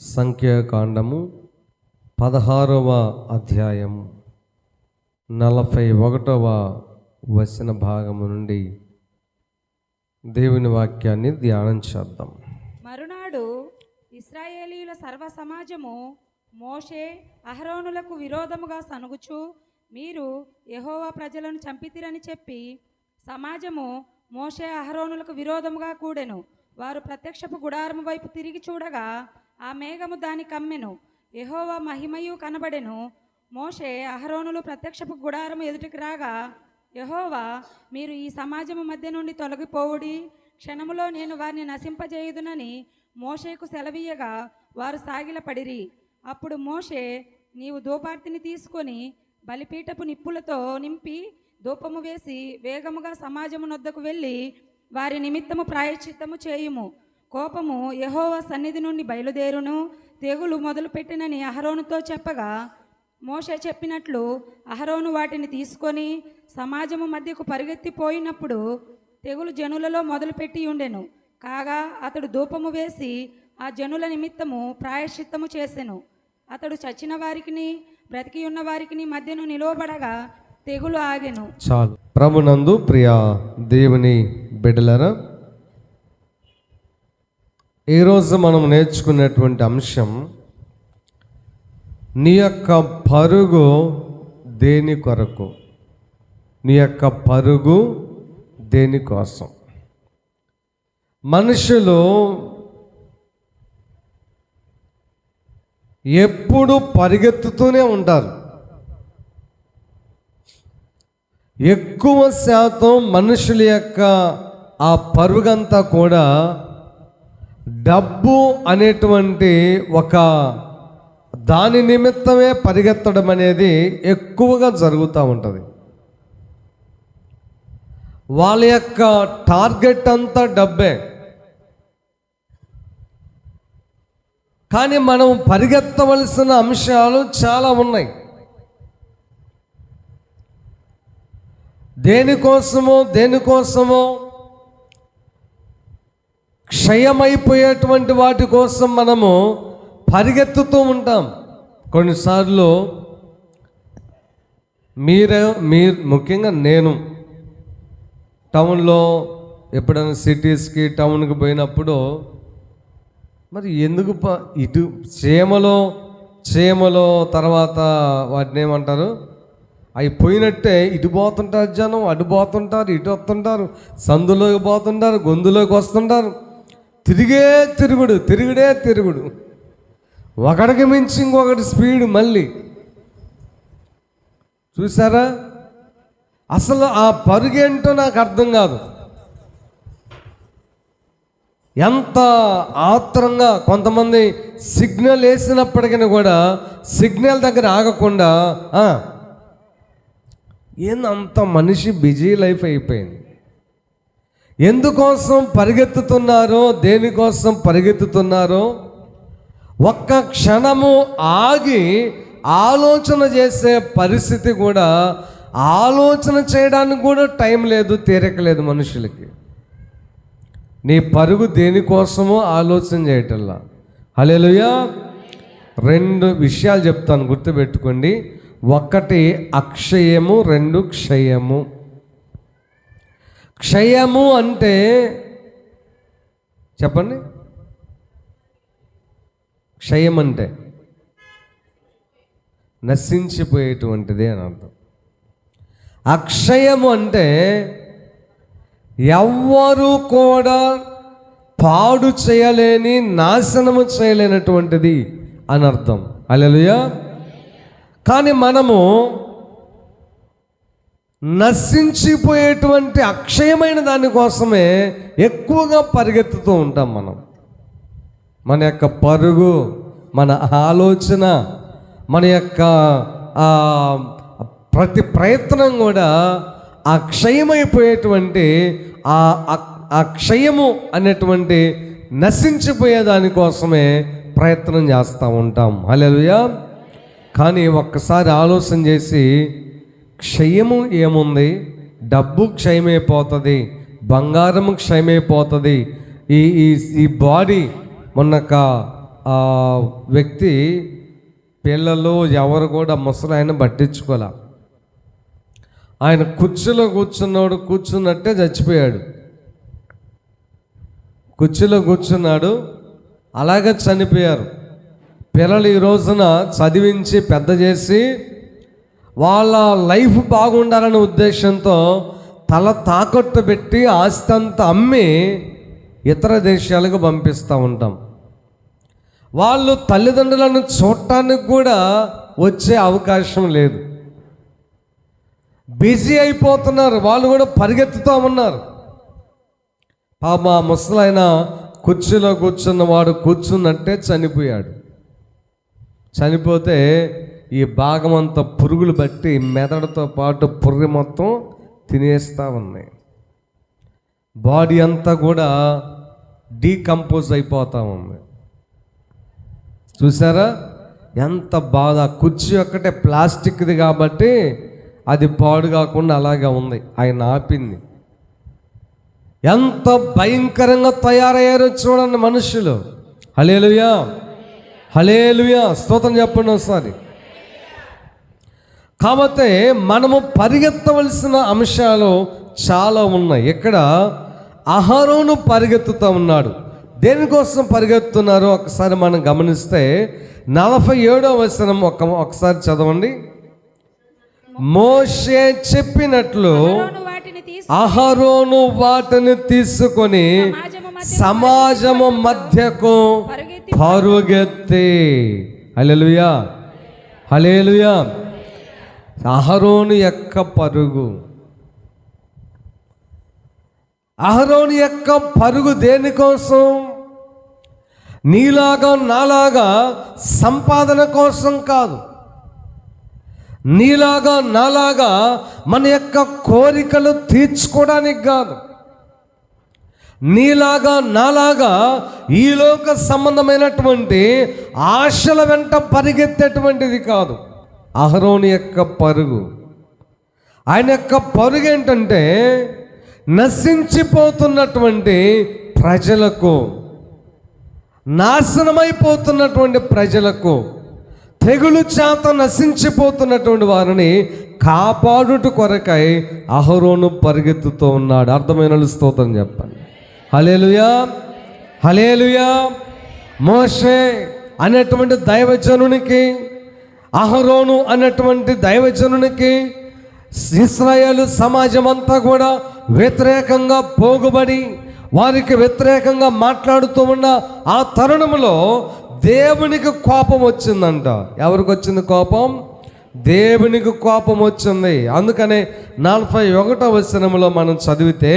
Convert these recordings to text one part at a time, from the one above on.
సంఖ్యాకాండము పదహారవ అధ్యాయము నలభై ఒకటవ వచన భాగము నుండి దేవుని వాక్యాన్ని ధ్యానం చేద్దాం. మరునాడు ఇస్రాయేలీయుల సర్వ సమాజము మోషే అహరోనులకు విరోధముగా సనుగుచు మీరు యహోవా ప్రజలను చంపితిరని చెప్పి సమాజము మోషే అహరోనులకు విరోధముగా కూడెను. వారు ప్రత్యక్షపు గుడారము వైపు తిరిగి చూడగా ఆ మేఘము దాని కమ్మెను. యహోవా మహిమయు కనబడెను. మోషే అహరోనులు ప్రత్యక్షపు గుడారము ఎదుటికి రాగా యహోవా మీరు ఈ సమాజము మధ్య నుండి తొలగిపోవుడి. క్షణములో నేను వారిని నశింపజేయుదునని మోషేకు సెలవీయగా వారు సాగిలపడిరి. అప్పుడు మోషే నీవు ధూపార్తిని తీసుకొని బలిపీఠపు నిప్పులతో నింపి ధూపము వేసి వేగముగా సమాజమునొద్దకు వెళ్ళి వారి నిమిత్తము ప్రాయశ్చిత్తము చేయుము. కోపము యహోవ సన్నిధి నుండి బయలుదేరును. తెగులు మొదలుపెట్టినని అహరోనుతో చెప్పగా మోష చెప్పినట్లు అహరోను వాటిని తీసుకొని సమాజము మధ్యకు పరిగెత్తిపోయినప్పుడు తెగులు జనులలో మొదలుపెట్టి ఉండెను. కాగా అతడు ధూపము వేసి ఆ జనుల నిమిత్తము ప్రాయశ్చిత్తము చేసెను. అతడు చచ్చిన వారికిని బ్రతికి ఉన్న వారికిని మధ్యను నిలువబడగా తెగులు ఆగెను. చాలు. ప్రభునందు ప్రియా దేవుని బిడ్డలరా ఈరోజు మనం నేర్చుకునేటువంటి అంశం నీ యొక్క పరుగు దేని కొరకు? నీ యొక్క పరుగు దేనికోసం మనుషులు ఎప్పుడు పరిగెత్తుతూనే ఉంటారు. ఎక్కువ శాతం మనుషుల యొక్క ఆ పరుగంతా కూడా డబ్బు అనేటువంటి ఒక దాని నిమిత్తమే పరిగెత్తడం అనేది ఎక్కువగా జరుగుతూ ఉంటుంది. వాళ్ళ యొక్క టార్గెట్ అంతా డబ్బే. కానీ మనం పరిగెత్తవలసిన అంశాలు చాలా ఉన్నాయి. దేనికోసమో దేనికోసమో క్షయమైపోయేటువంటి వాటి కోసం మనము పరిగెత్తుతూ ఉంటాం. కొన్నిసార్లు మీరే మీరు ముఖ్యంగా నేను టౌన్లో ఎప్పుడైనా సిటీస్కి టౌన్కి పోయినప్పుడు మరి ఎందుకు ప ఇటు చీమలో చీమలో తర్వాత వాటిని ఏమంటారు? అవి పోయినట్టే ఇటు పోతుంటారు జనం అటు పోతుంటారు ఇటు వస్తుంటారు సందులోకి పోతుంటారు గొంతులోకి వస్తుంటారు. తిరిగే తిరుగుడు తిరుగుడే తిరుగుడు. ఒకడికి మించి ఇంకొకటి స్పీడ్ మళ్ళీ. చూసారా అసలు ఆ పరుగేంటో నాకు అర్థం కాదు. ఎంత ఆత్రంగా కొంతమంది సిగ్నల్ వేసినప్పటికీ కూడా సిగ్నల్ దగ్గర ఆగకుండా ఏందంత మనిషి బిజీ లైఫ్ అయిపోయింది. ఎందుకోసం పరిగెత్తుతున్నారో దేనికోసం పరిగెత్తుతున్నారో ఒక్క క్షణము ఆగి ఆలోచన చేసే పరిస్థితి కూడా ఆలోచన చేయడానికి కూడా టైం లేదు తీరిక లేదు మనుషులకి. నీ పరుగు దేనికోసమో ఆలోచన చేయటల్లా హలేలుయా రెండు విషయాలు చెప్తాను గుర్తుపెట్టుకోండి. ఒకటి అక్షయము రెండు క్షయము. క్షయము అంటే చెప్పండి. క్షయం అంటే నశించిపోయేటువంటిది అని అర్థం. అక్షయము అంటే ఎవ్వరూ కూడా పాడు చేయలేని నాశనము చేయలేనటువంటిది అని అర్థం. అలెలుయా కానీ మనము నశించిపోయేటువంటి అక్షయమైన దానికోసమే ఎక్కువగా పరిగెత్తుతూ ఉంటాం మనం. మన యొక్క పరుగు మన ఆలోచన మన యొక్క ప్రతి ప్రయత్నం కూడా ఆ క్షయమైపోయేటువంటి ఆ అక్షయము ఆ క్షయము అనేటువంటి నశించిపోయే దానికోసమే ప్రయత్నం చేస్తూ ఉంటాం. అలెలుయా కానీ ఒక్కసారి ఆలోచన చేసి క్షయము ఏముంది? డబ్బు క్షయమైపోతుంది బంగారము క్షయమైపోతుంది. ఈ ఈ ఈ బాడీ మొన్నక ఆ వ్యక్తి పిల్లలు ఎవరు కూడా ముసలి ఆయన పట్టించుకోలే. ఆయన కుర్చీలో కూర్చున్నాడు కూర్చున్నట్టే చచ్చిపోయాడు. కుర్చీలో కూర్చున్నాడు అలాగే చనిపోయారు. పిల్లలు ఈ రోజున చదివించి పెద్ద చేసి వాళ్ళ లైఫ్ బాగుండాలనే ఉద్దేశంతో తల తాకట్టు పెట్టి ఆస్తి అంతా అమ్మి ఇతర దేశాలకు పంపిస్తూ ఉంటాం. వాళ్ళు తల్లిదండ్రులను చూడటానికి కూడా వచ్చే అవకాశం లేదు. బిజీ అయిపోతున్నారు. వాళ్ళు కూడా పరిగెత్తుతూ ఉన్నారు. మా ముసలైన కుర్చీలో కూర్చున్నవాడు కూర్చున్నట్టే చనిపోయాడు. చనిపోతే ఈ భాగం అంతా పురుగులు బట్టి మెదడుతో పాటు పుర్రి మొత్తం తినేస్తూ ఉన్నాయి. బాడీ అంతా కూడా డీకంపోజ్ అయిపోతూ ఉంది. చూసారా? ఎంత బాధ. కుర్చీ ఒక్కటే ప్లాస్టిక్ది కాబట్టి అది పాడు కాకుండా అలాగే ఉంది. ఆయన ఆపింది. ఎంత భయంకరంగా తయారయ్యారో చూడండి మనుషులు. హలేలుయా హలేలుయా స్తోత్రం చెప్పండి ఒకసారి. కాబట్టి మనము పరిగెత్తవలసిన అంశాలు చాలా ఉన్నాయి. ఇక్కడ అహరోను పరిగెత్తుతూ ఉన్నాడు. దేనికోసం పరిగెత్తుతున్నారో ఒకసారి మనం గమనిస్తే నలభై ఏడో వచనం ఒక ఒకసారి చదవండి. మోషే చెప్పినట్లు అహరోను వాటిని తీసుకొని సమాజము మధ్య సమాజము మధ్యకు పరుగెత్తి హల్లెలూయా. హలేలుయా అహరోను యొక్క పరుగు. అహరోను యొక్క పరుగు దేనికోసం నీలాగా నాలాగా సంపాదన కోసం కాదు. నీలాగా నాలాగా మన యొక్క కోరికలు తీర్చుకోవడానికి కాదు. నీలాగా నాలాగా ఈలోక సంబంధమైనటువంటి ఆశల వెంట పరిగెత్తేటువంటిది కాదు. అహరోని యొక్క పరుగు. ఆయన యొక్క పరుగు ఏంటంటే నశించిపోతున్నటువంటి ప్రజలకు నాశనమైపోతున్నటువంటి ప్రజలకు తెగులు చేత నశించిపోతున్నటువంటి వారిని కాపాడుట కొరకై అహరోను పరిగెత్తుతూ ఉన్నాడు. అర్థమైన స్తోత్రం చెప్పండి. హలేలుయా హలేలుయా మోషే అనేటువంటి దైవజనునికి అహరోను అనేటువంటి దైవజనునికి ఇస్రాయేలు సమాజం అంతా కూడా వ్యతిరేకంగా పోగుబడి వారికి వ్యతిరేకంగా మాట్లాడుతూ ఉన్న ఆ తరుణంలో దేవునికి కోపం వచ్చిందంట. ఎవరికి వచ్చింది కోపం? దేవునికి కోపం వచ్చింది. అందుకనే నలభై ఒకటో వచనంలో మనం చదివితే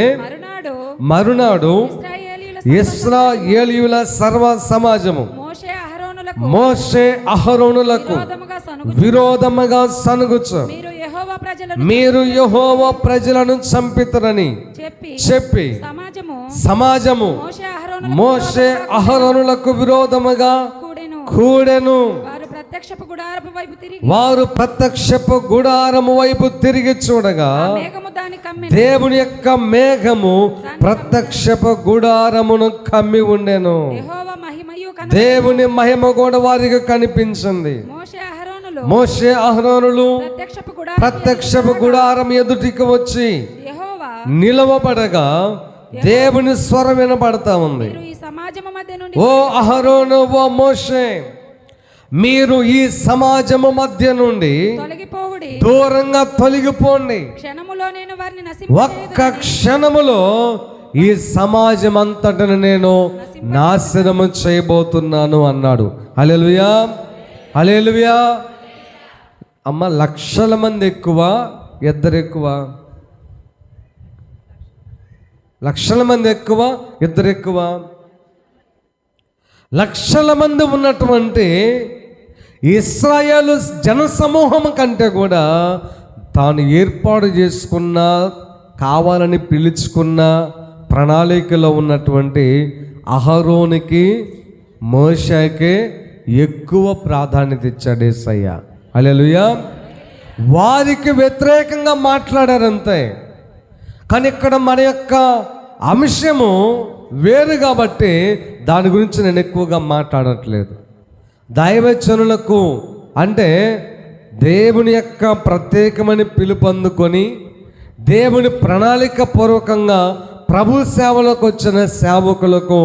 మరునాడు ఇశ్రాయేలీయుల ఇస్రాయేలీయుల సర్వ సమాజము మోషే అహరోనులకు విరోధముగా సనుగు విరోధముగా సనుగుచు. మీరు యెహోవా ప్రజలను చంపితరని చెప్పి చెప్పి సమాజము మోషే మోషే అహరోనులకు విరోధముగా కూడెను. వారు ప్రత్యక్షపు గుడారము వైపు తిరిగి చూడగా దేవుని యొక్క మేఘము ప్రత్యక్షపు గుడారమును కమ్మి ఉండెను. దేవుని మహిమ కూడా వారికి కనిపించింది. మోషే అహరోనులు ప్రత్యక్షపు గుడారం ఎదుటికి వచ్చి నిలవబడగా దేవుని స్వరం వినపడతా ఉంది. ఓ అహరోను ఓ మోషే మీరు ఈ సమాజము మధ్య నుండి దూరంగా తొలగిపోండి. ఒక్క క్షణములో ఈ సమాజం అంతటను నేను నాశనము చేయబోతున్నాను అన్నాడు. హల్లెలూయా హల్లెలూయా. అమ్మ లక్షల మంది ఎక్కువ ఇద్దరు ఎక్కువ. లక్షల మంది ఎక్కువ ఇద్దరు ఎక్కువ. లక్షల మంది ఉన్నటువంటి ఇస్రాయేలు జనసమూహం కంటే కూడా తాను ఏర్పాటు చేసుకున్న కావాలని పిలుచుకున్న ప్రణాళికలో ఉన్నటువంటి అహరోనికి మోషాకే ఎక్కువ ప్రాధాన్యత ఇచ్చాడు ఏసయ్య. అలెలుయా వారికి వ్యతిరేకంగా మాట్లాడారంతే. కానీ ఇక్కడ మన యొక్క అంశము వేరు కాబట్టి దాని గురించి నేను ఎక్కువగా మాట్లాడట్లేదు. దైవచనులకు అంటే దేవుని యొక్క ప్రత్యేకమైన పిలుపు అందుకొని దేవుని ప్రణాళిక పూర్వకంగా ప్రభు సేవలకు వచ్చిన సేవకులకు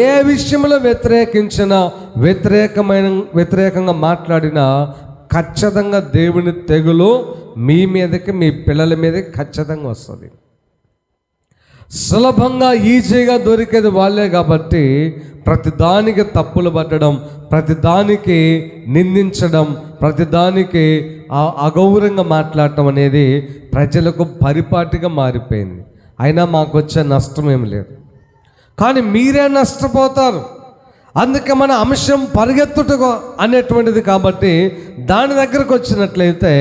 ఏ విషయంలో వ్యతిరేకించిన వ్యతిరేకమైన వ్యతిరేకంగా మాట్లాడినా ఖచ్చితంగా దేవుని తెగులు మీ మీదకి మీ పిల్లల మీదకి ఖచ్చితంగా వస్తుంది. సులభంగా ఈజీగా దొరికేది వాళ్ళే కాబట్టి ప్రతిదానికి తప్పులు పట్టడం ప్రతిదానికి నిందించడం ప్రతిదానికి అగౌరంగా అగౌరవంగా మాట్లాడటం అనేది ప్రజలకు పరిపాటిగా మారిపోయింది. అయినా మాకు వచ్చే నష్టం ఏమి లేదు. కానీ మీరే నష్టపోతారు. అందుకే మన అంశం పరిగెత్తుట అనేటువంటిది కాబట్టి దాని దగ్గరకు వచ్చినట్లయితే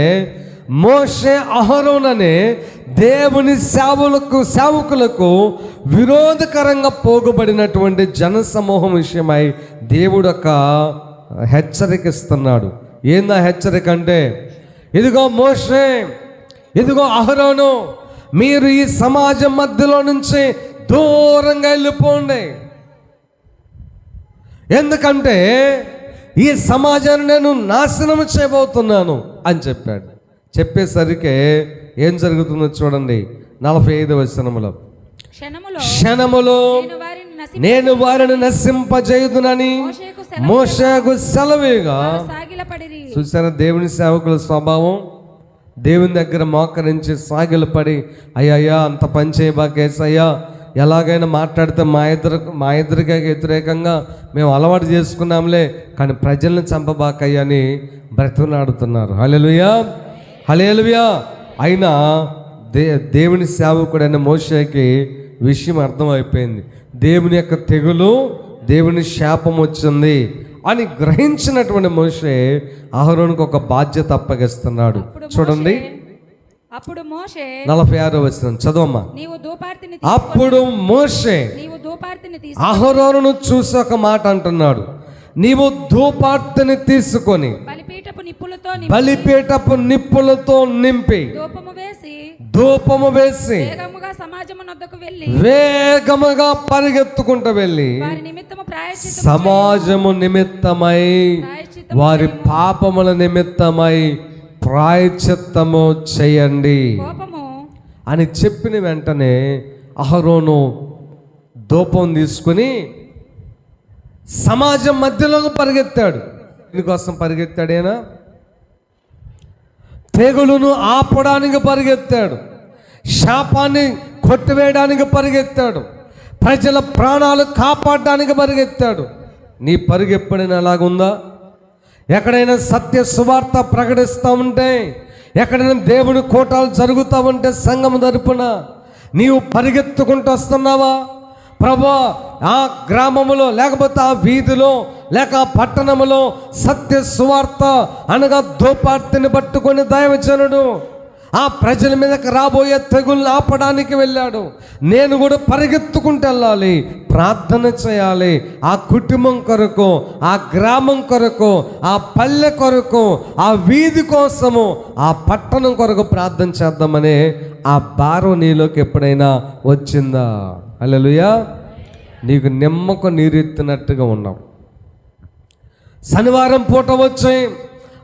మోషే అహరోన్ అనే దేవుని సేవలకు సేవకులకు విరోధకరంగా పోగుబడినటువంటి జన సమూహం విషయమై దేవుడు ఒక హెచ్చరికస్తున్నాడు. ఏందా హెచ్చరిక అంటే? ఇదిగో మోషే ఇదిగో అహరోను మీరు ఈ సమాజం మధ్యలో నుంచి దూరంగా వెళ్ళిపోండి. ఎందుకంటే ఈ సమాజాన్ని నేను నాశనం చేయబోతున్నాను అని చెప్పాడు. చెప్పేసరికి ఏం జరుగుతుందో చూడండి. నలభై ఐదు వచనములో క్షణములో నేను వారిని నశింపజేయుదునని మోషకు సెలవేగా చూసారా దేవుని సేవకుల స్వభావం? దేవుని దగ్గర మోకరించి సాగిలపడి అయ్యయ్యా అంత పని చేయబాకేసయ్యా ఎలాగైనా మాట్లాడితే మా ఇద్దరు మా ఇద్దరికి వ్యతిరేకంగా మేము అలవాటు చేసుకున్నాంలే కానీ ప్రజల్ని చంపబాకయ్యా అని బ్రతుకునాడుతున్నారు హలెలుయా హలేలుయా అయినా దే దేవుని సేవకుడైన మోషేకి విషయం అర్థమైపోయింది. దేవుని యొక్క తెగులు దేవుని శాపం వచ్చింది అని గ్రహించినటువంటి మోషే అహరోనికి ఒక బాధ్యత అప్పగిస్తున్నాడు. చూడండి. అప్పుడు మోషే నలభై ఆరో వచ్చిన చదవమ్మా. నీవు దూపార్తిని అప్పుడు మోషే నీవు దూపార్తిని అహరోను చూసి ఒక మాట అంటున్నాడు. నీవు ధూపార్తిని తీసుకొని బలిపీఠపు నిప్పులతో బలిపీఠపు నిప్పులతో నింపి ధూపము వేసి ధూపము వేసి వేగముగా వెళ్ళి వేగముగా పరిగెత్తుకుంటూ వెళ్ళి వారి నిమిత్తము సమాజము నిమిత్తమై వారి పాపముల నిమిత్తమై ప్రాయచిత్తము చేయండి. అని చెప్పిన వెంటనే అహరోను ధూపం తీసుకుని సమాజం మధ్యలోకి పరిగెత్తాడు. దీనికోసం పరిగెత్తాడేనా? తెగులును ఆపడానికి పరిగెత్తాడు. శాపాన్ని కొట్టివేయడానికి పరిగెత్తాడు. ప్రజల ప్రాణాలు కాపాడడానికి పరిగెత్తాడు. నీ పరుగు ఎప్పుడైనా అలాగుందా ఎక్కడైనా సత్య సువార్త ప్రకటిస్తూ ఉంటే ఎక్కడైనా దేవుని కోటాలు జరుగుతూ ఉంటే సంఘం తరపున నీవు పరిగెత్తుకుంటూ వస్తున్నావా? ప్రభా ఆ గ్రామములో లేకపోతే ఆ వీధిలో లేక ఆ పట్టణములో సత్య సువార్త అనగా దోపార్తిని పట్టుకొని దైవజనుడు ఆ ప్రజల మీదకి రాబోయే తెగుల్ని ఆపడానికి వెళ్ళాడు. నేను కూడా పరిగెత్తుకుంటూ వెళ్ళాలి. ప్రార్థన చేయాలి. ఆ కుటుంబం కొరకు ఆ గ్రామం కొరకు ఆ పల్లె కొరకు ఆ వీధి కోసము ఆ పట్టణం కొరకు ప్రార్థన చేద్దామనే ఆ భారం నీలోకి ఎప్పుడైనా వచ్చిందా? అల్లెలుయా నీకు నిమ్మకు నీరెత్తినట్టుగా ఉన్నావు. శనివారం పూట వచ్చి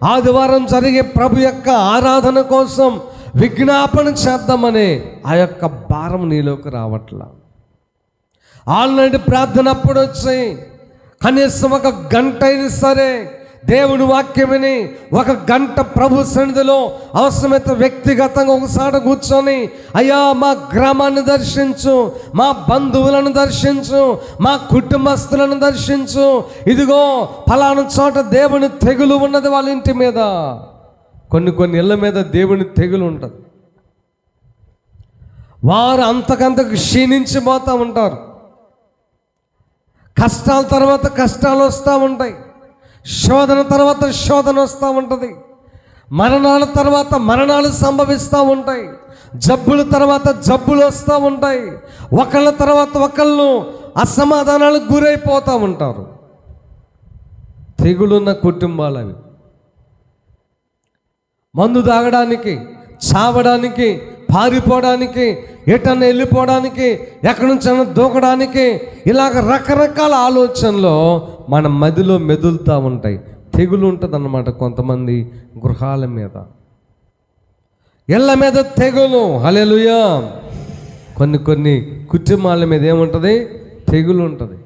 ఆదివారం జరిగే ప్రభు యొక్క ఆరాధన కోసం విజ్ఞాపన చేద్దామని ఆ యొక్క భారం నీలోకి రావట్లా. ఆల్రెడీ ప్రార్థన అప్పుడు వచ్చి కనీసం ఒక గంట అయినా సరే దేవుని వాక్యం ఒక గంట ప్రభు సన్నిధిలో అవసరమైతే వ్యక్తిగతంగా ఒకసారి కూర్చొని అయ్యా మా గ్రామాన్ని దర్శించు మా బంధువులను దర్శించు మా కుటుంబస్తులను దర్శించు. ఇదిగో ఫలానా చోట దేవుని తెగులు ఉన్నది వాళ్ళ ఇంటి మీద. కొన్ని కొన్ని ఇళ్ళ మీద దేవుని తెగులు ఉంటుంది. వారు అంతకంతకు క్షీణించిపోతూ ఉంటారు. కష్టాల తర్వాత కష్టాలు వస్తూ ఉంటాయి. శోధన తర్వాత శోధన వస్తూ ఉంటుంది. మరణాల తర్వాత మరణాలు సంభవిస్తూ ఉంటాయి. జబ్బుల తర్వాత జబ్బులు వస్తూ ఉంటాయి. ఒకళ్ళ తర్వాత ఒకళ్ళు అసమాధానాలకు గురైపోతూ ఉంటారు. తెగులున్న కుటుంబాలు అవి మందు తాగడానికి చావడానికి పారిపోవడానికి ఎటన్నా వెళ్ళిపోవడానికి ఎక్కడి నుంచైనా దూకడానికి ఇలాగ రకరకాల ఆలోచనలు మన మదిలో మెదులుతూ ఉంటాయి. తెగులు ఉంటుందన్నమాట కొంతమంది గృహాల మీద. ఇళ్ళ మీద తెగులు. హలెలుయా కొన్ని కొన్ని కుటుంబాల మీద ఏముంటుంది? తెగులు ఉంటుంది.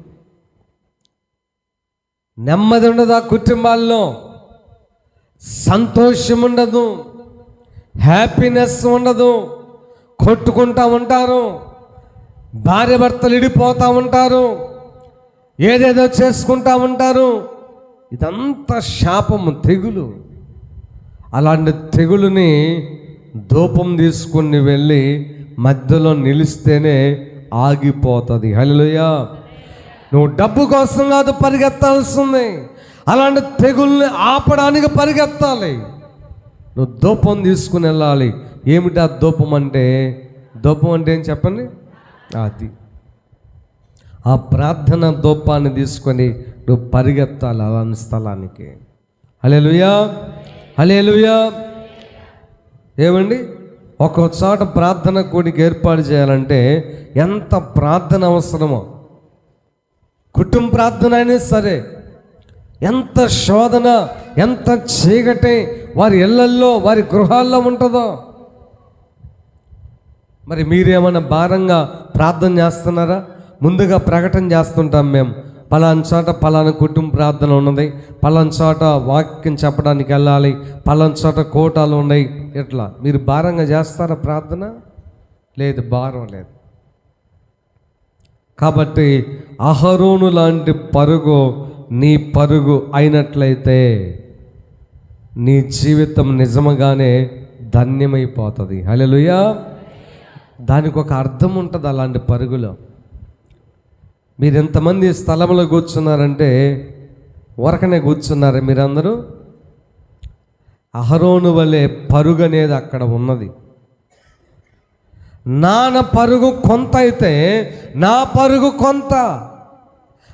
నెమ్మది ఉండదు ఆ కుటుంబాల్లో. సంతోషం ఉండదు హ్యాపీనెస్ ఉండదు కొట్టుకుంటా ఉంటారు భార్య భర్తలు ఇడిపోతూ ఉంటారు ఏదేదో చేసుకుంటూ ఉంటారు. ఇదంతా శాపము తెగులు. అలాంటి తెగులుని ధూపం తీసుకుని వెళ్ళి మధ్యలో నిలిస్తేనే ఆగిపోతుంది. హలోయా నువ్వు డబ్బు కోసం కాదు పరిగెత్తాల్సింది. అలాంటి తెగుల్ని ఆపడానికి పరిగెత్తాలి. నువ్వు ధూపం తీసుకుని వెళ్ళాలి. ఏమిటి ఆ ధూపం అంటే? ధూపం అంటే ఏం చెప్పండి? అది. ఆ ప్రార్థన ధూపాన్ని తీసుకొని నువ్వు పరిగెత్తాలి అలాంటి స్థలానికి. హలేలుయా హలేలుయా ఏమండి? ఒక చోట ప్రార్థన కూడికి ఏర్పాటు చేయాలంటే ఎంత ప్రార్థన అవసరమో. కుటుంబ ప్రార్థన అయినా సరే ఎంత శోధన ఎంత చీకటి వారి ఇళ్ళల్లో వారి గృహాల్లో ఉంటుందో. మరి మీరేమైనా భారంగా ప్రార్థన చేస్తున్నారా? ముందుగా ప్రకటన చేస్తుంటాం మేము. పలానా చోట పలానా కుటుంబ ప్రార్థన ఉన్నది. పలానా చోట వాక్యం చెప్పడానికి వెళ్ళాలి. పలానా చోట కోటాలు ఉన్నాయి. ఇట్లా మీరు భారంగా చేస్తారా ప్రార్థన? లేదు భారం లేదు. కాబట్టి అహరోను లాంటి పరుగు నీ పరుగు అయినట్లయితే నీ జీవితం నిజముగానే ధన్యమైపోతుంది. హల్లెలూయా. దానికి ఒక అర్థం ఉంటుంది అలాంటి పరుగులో. మీరు ఎంతమంది స్థలంలో కూర్చున్నారంటే వరకనే కూర్చున్నారు మీరందరూ. అహరోను వలె పరుగు అనేది అక్కడ ఉన్నది. నాన్న పరుగు కొంత అయితే నా పరుగు కొంత.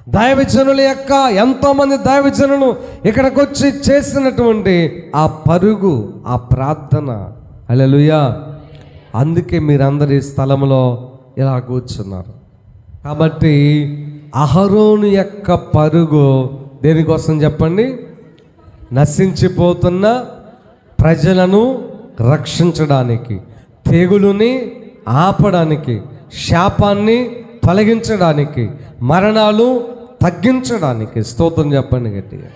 దైవజనుల యొక్క ఎంతోమంది దైవజనులు ఇక్కడికి వచ్చి చేసినటువంటి ఆ పరుగు ఆ ప్రార్థన. హల్లెలూయా. అందుకే మీరందరి ఈ స్థలంలో ఇలా కూర్చున్నారు. కాబట్టి అహరోను యొక్క పరుగు దేనికోసం చెప్పండి? నశించిపోతున్న ప్రజలను రక్షించడానికి తెగులుని ఆపడానికి శాపాన్ని తొలగించడానికి మరణాలు తగ్గించడానికి స్తోత్రం చెప్పండి గట్టిగా.